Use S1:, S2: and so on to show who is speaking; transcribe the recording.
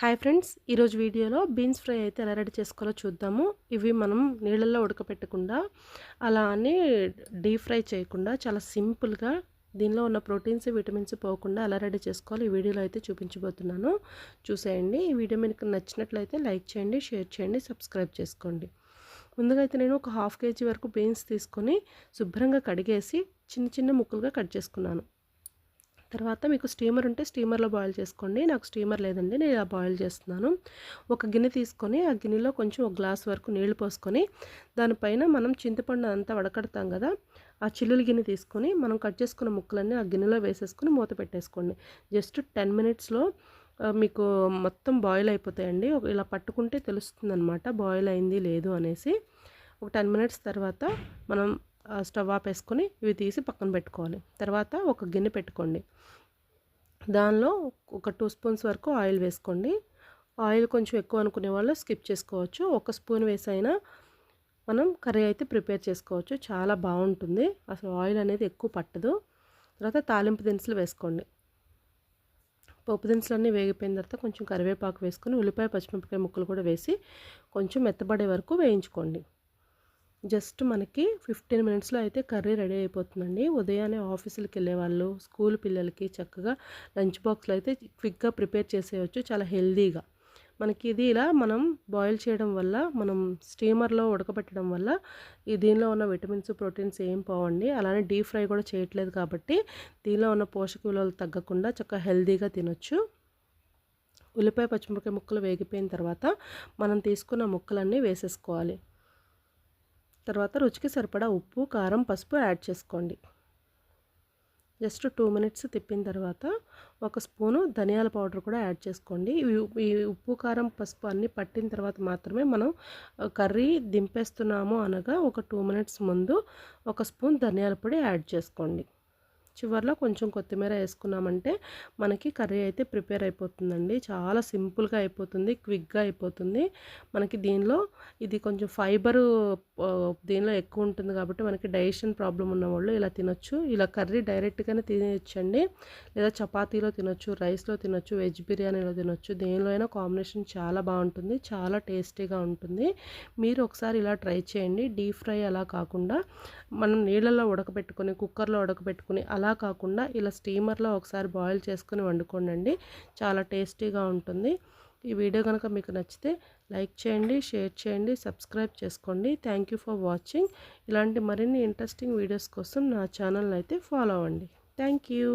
S1: Hi friends ఈరోజు వీడియోలో beans fry అయితే ఎలా రెడీ చేసుకోవాలో చూద్దాము. ఇవి మనం నీళ్ళల్లో ఉడకపెట్టకుండా అలా అని డీప్ ఫ్రై చేయకుండా చాలా సింపుల్గా దీనిలో ఉన్న ప్రోటీన్స్ విటమిన్స్ పోకుండా ఎలా రెడీ చేసుకోవాలి ఈ వీడియోలో అయితే చూపించబోతున్నాను. చూసేయండి. ఈ వీడియో మీకు నచ్చినట్లయితే లైక్ చేయండి షేర్ చేయండి సబ్స్క్రైబ్ చేసుకోండి. ముందుగా అయితే నేను ఒక హాఫ్ కేజీ వరకు బీన్స్ తీసుకొని శుభ్రంగా కడిగేసి చిన్న చిన్న ముక్కలుగా కట్ చేసుకున్నాను. తర్వాత మీకు స్టీమర్ ఉంటే స్టీమర్లో బాయిల్ చేసుకోండి. నాకు స్టీమర్ లేదండి నేను ఇలా బాయిల్ చేస్తున్నాను. ఒక గిన్నె తీసుకొని ఆ గిన్నెలో కొంచెం ఒక గ్లాస్ వరకు నీళ్ళు పోసుకొని దానిపైన మనం చింతపండు అంతా వడకడతాం కదా ఆ చిల్లుల గిన్నె తీసుకొని మనం కట్ చేసుకున్న ముక్కలన్నీ ఆ గిన్నెలో వేసేసుకొని మూత పెట్టేసుకోండి. జస్ట్ టెన్ మినిట్స్లో మీకు మొత్తం బాయిల్ అయిపోతాయండి. ఇలా పట్టుకుంటే తెలుస్తుంది అనమాట బాయిల్ అయింది లేదు అనేసి. ఒక టెన్ మినిట్స్ తర్వాత మనం స్టవ్ ఆపేసుకొని ఇవి తీసి పక్కన పెట్టుకోవాలి. తర్వాత ఒక గిన్నె పెట్టుకోండి. దానిలో ఒక టూ స్పూన్స్ వరకు ఆయిల్ వేసుకోండి. ఆయిల్ కొంచెం ఎక్కువ అనుకునే వాళ్ళు స్కిప్ చేసుకోవచ్చు. ఒక స్పూన్ వేసైనా మనం కర్రీ అయితే ప్రిపేర్ చేసుకోవచ్చు. చాలా బాగుంటుంది. అసలు ఆయిల్ అనేది ఎక్కువ పట్టదు. తర్వాత తాలింపు దినుసులు వేసుకోండి. పప్పు దినుసులన్నీ వేగిపోయిన తర్వాత కొంచెం కరివేపాకు వేసుకొని ఉల్లిపాయ పచ్చిమిరపకాయ ముక్కలు కూడా వేసి కొంచెం మెత్తబడే వరకు వేయించుకోండి. జస్ట్ మనకి ఫిఫ్టీన్ మినిట్స్లో అయితే కర్రీ రెడీ అయిపోతుందండి. ఉదయాన్నే ఆఫీసులకు వెళ్ళే వాళ్ళు స్కూల్ పిల్లలకి చక్కగా లంచ్ బాక్స్లో అయితే క్విక్గా ప్రిపేర్ చేసేయచ్చు చాలా హెల్దీగా మనకి ఇది ఇలా మనం బాయిల్ చేయడం వల్ల మనం స్టీమర్లో ఉడకబెట్టడం వల్ల ఈ దీనిలో ఉన్న విటమిన్స్ ప్రోటీన్స్ ఏం పోవండి. అలానే డీప్ ఫ్రై కూడా చేయట్లేదు కాబట్టి దీనిలో ఉన్న పోషక విలువలు తగ్గకుండా చక్కగా హెల్దీగా తినొచ్చు. ఉల్లిపాయ పచ్చిమిరపకాయ ముక్కలు వేగిపోయిన తర్వాత మనం తీసుకున్న ముక్కలన్నీ వేసేసుకోవాలి. తర్వాత రుచికి సరిపడా ఉప్పు కారం పసుపు యాడ్ చేసుకోండి. జస్ట్ టూ మినిట్స్ తిప్పిన తర్వాత ఒక స్పూను ధనియాల పౌడర్ కూడా యాడ్ చేసుకోండి. ఈ ఉప్పు కారం పసుపు అన్నీ పట్టిన తర్వాత మాత్రమే మనం కర్రీ దింపేస్తున్నాము అనగా ఒక టూ మినిట్స్ ముందు ఒక స్పూన్ ధనియాల పొడి యాడ్ చేసుకోండి. చివరిలో కొంచెం కొత్తిమీర వేసుకున్నామంటే మనకి కర్రీ అయితే ప్రిపేర్ అయిపోతుందండి. చాలా సింపుల్గా అయిపోతుంది క్విక్గా అయిపోతుంది. మనకి దీనిలో ఇది కొంచెం ఫైబరు దీనిలో ఎక్కువ ఉంటుంది కాబట్టి మనకి డైజెషన్ ప్రాబ్లం ఉన్న వాళ్ళు ఇలా తినొచ్చు. ఇలా కర్రీ డైరెక్ట్గానే తినేయచ్చండి. లేదా చపాతీలో తినొచ్చు రైస్లో తినొచ్చు వెజ్ బిర్యానీలో తినొచ్చు. దేనిలో అయినా కాంబినేషన్ చాలా బాగుంటుంది చాలా టేస్టీగా ఉంటుంది. మీరు ఒకసారి ఇలా ట్రై చేయండి. డీప్ ఫ్రై అలా కాకుండా మనం నీళ్ళల్లో ఉడకబెట్టుకొని కుక్కర్లో ఉడకబెట్టుకుని అలా అలా కాకుండా ఇలా స్టీమర్లో ఒకసారి బాయిల్ చేసుకుని వండుకోండి చాలా టేస్టీగా ఉంటుంది. ఈ వీడియో కనుక మీకు నచ్చితే లైక్ చేయండి షేర్ చేయండి సబ్స్క్రైబ్ చేసుకోండి. థ్యాంక్ యూ ఫర్ వాచింగ్ ఇలాంటి మరిన్ని ఇంట్రెస్టింగ్ వీడియోస్ కోసం నా ఛానల్ అయితే ఫాలో అవ్వండి. Thank you